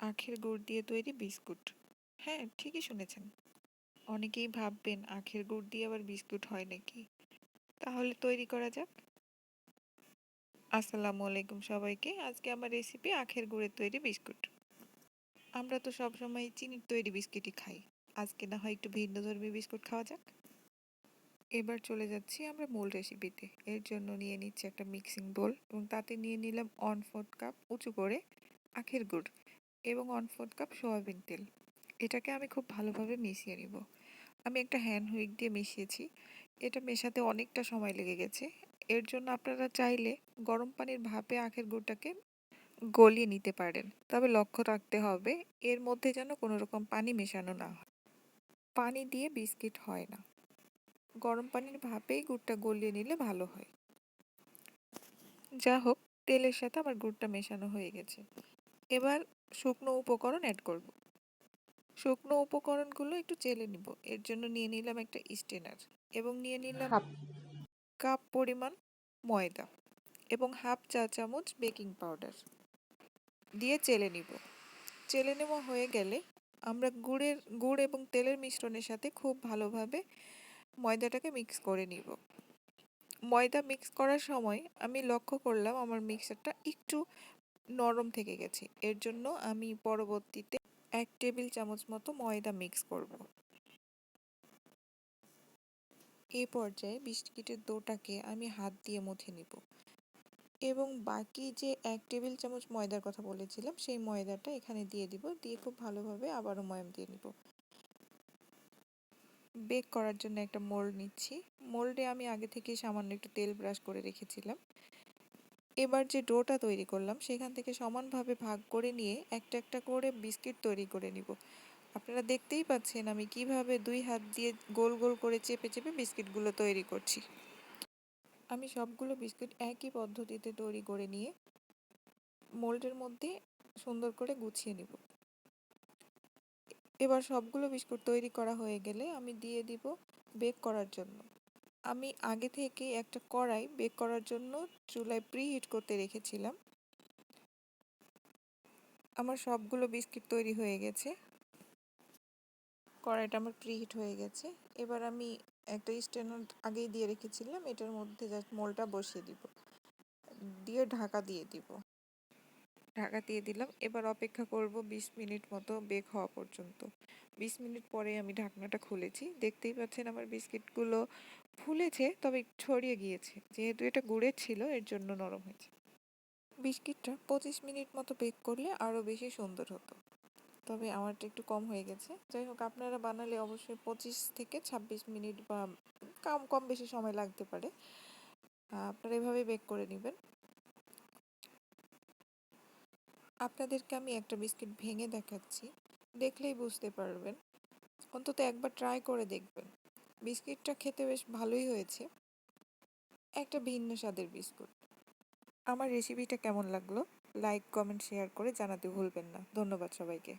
আখের গুড় দিয়ে তৈরি বিস্কুট। হ্যাঁ ঠিকই শুনেছেন। অনেকেই ভাববেন আখের গুড় দিয়ে আবার বিস্কুট হয় নাকি? তাহলে তৈরি করা যাক। আসসালামু আলাইকুম সবাইকে। আজকে আমার রেসিপি আখের গুড়ের তৈরি বিস্কুট। আমরা তো সবসময় চিনির তৈরি বিস্কুটই খাই। আজকে না হয় একটু ভিন্ন ধর্মী বিস্কুট খাওয়া যাক। এবার চলে যাচ্ছি আমরা মূল রেসিপিতে এর জন্য নিয়ে নিচ্ছি একটা মিক্সিং বোল এবং তাতে নিয়ে নিলাম ওয়ান ফোর্থ কাপ উঁচু করে আখের গুড়। এবং ওয়ান ফোর্থ কাপ সোয়াবিন তেল। এটাকে আমি খুব ভালোভাবে মিশিয়ে নিব। আমি একটা হ্যান্ড হুইক দিয়ে মিশিয়েছি। এটা মেশাতে অনেকটা সময় লেগে গেছে। এর জন্য আপনারা চাইলে গরম পানির ভাপে আখের গুড়টাকে গলিয়ে নিতে পারেন। তবে লক্ষ্য রাখতে হবে, এর মধ্যে যেন কোনো রকম পানি মেশানো না হয়। পানি দিয়ে বিস্কিট হয় না। গরম পানির ভাপেই গুড়টা গলিয়ে নিলে ভালো হয়। যা হোক, তেলের সাথে আমার গুড়টা মেশানো হয়ে গেছে। এবার শুকনো উপকরণ অ্যাড করব। শুকনো উপকরণগুলো একটু চেলে নিব। এর জন্য নিয়ে নিলাম একটা স্টেনার এবং নিয়ে নিলাম কাপ পরিমাণ ময়দা এবং হাফ চা চামচ বেকিং পাউডার দিয়ে চেলে নিব। চেলে নেওয়া হয়ে গেলে আমরা গুড়ের গুড় এবং তেলের মিশ্রণের সাথে খুব ভালোভাবে ময়দাটাকে মিক্স করে নিব। ময়দা মিক্স করার সময় আমি লক্ষ্য করলাম আমার মিক্সারটা একটু নরম থেকে গেছে। এর জন্য আমি পরবর্তীতে এক টেবিল চামচ মতো ময়দা মিক্স করব। এই পর্যায়ে বিস্কিটের দোটাকে আমি হাত দিয়ে মুথে নিব। এবং বাকি যে এক টেবিল চামচ ময়দার কথা বলেছিলাম, সেই ময়দাটা এখানে দিয়ে দিব। দিয়ে খুব ভালোভাবে আবারও ময়াম দিয়ে নিব। বেক করার জন্য একটা মোল্ড নিচ্ছি। মোল্ডে আমি আগে থেকে সামান্য একটু তেল ব্রাশ করে রেখেছিলাম। এবার যে ডোটা তৈরি করলাম, সেখান থেকে সমানভাবে ভাগ করে নিয়ে একটা একটা করে বিস্কিট তৈরি করে নিব। আপনারা দেখতেই পাচ্ছেন আমি কীভাবে দুই হাত দিয়ে গোল গোল করে চেপে চেপে বিস্কিটগুলো তৈরি করছি। আমি সবগুলো বিস্কিট একই পদ্ধতিতে তৈরি করে নিয়ে মোল্ডের মধ্যে সুন্দর করে গুছিয়ে নিব। এবার সবগুলো বিস্কুট তৈরি করা হয়ে গেলে আমি দিয়ে দিব বেক করার জন্য। আমি আগে থেকে একটা কড়াই বেক করার জন্য চুলায় প্রি হিট করতে রেখেছিলাম। আমার সবগুলো বিস্কিট তৈরি হয়ে গেছে। কড়াইটা আমার প্রি হিট হয়ে গেছে। এবার আমি একটা স্ট্যান্ড আগেই দিয়ে রেখেছিলাম, এটার মধ্যে জাস্ট মোলটা বসিয়ে দিব। দিয়ে ঢাকা দিয়ে দিব। ঢাকা দিয়ে দিলাম। এবার অপেক্ষা করব ২০ মিনিট মতো বেক হওয়া পর্যন্ত। ২০ মিনিট পরে আমি ঢাকনাটা খুলেছি। দেখতেই পাচ্ছেন আমার বিস্কিটগুলো ফুলেছে, তবে ছড়িয়ে গিয়েছে। যেহেতু এটা গুড়ের ছিল, এর জন্য নরম হয়েছে। বিস্কিটটা পঁচিশ মিনিট মতো বেক করলে আরও বেশি সুন্দর হতো। তবে আমারটা একটু কম হয়ে গেছে। যাই হোক, আপনারা বানালে অবশ্যই পঁচিশ থেকে ছাব্বিশ মিনিট বা কম কম বেশি সময় লাগতে পারে। আপনারা এভাবে বেক করে নেবেন। আপনাদেরকে আমি একটা বিস্কিট ভেঙে দেখাচ্ছি, দেখলেই বুঝতে পারবেন। অন্তত একবার ট্রাই করে দেখবেন। বিস্কিটটা খেতে বেশ ভালোই হয়েছে। একটা ভিন্ন স্বাদের বিস্কুট। আমার রেসিপিটা কেমন লাগল? লাইক কমেন্ট শেয়ার করে জানাতে ভুলবেন না। ধন্যবাদ সবাইকে।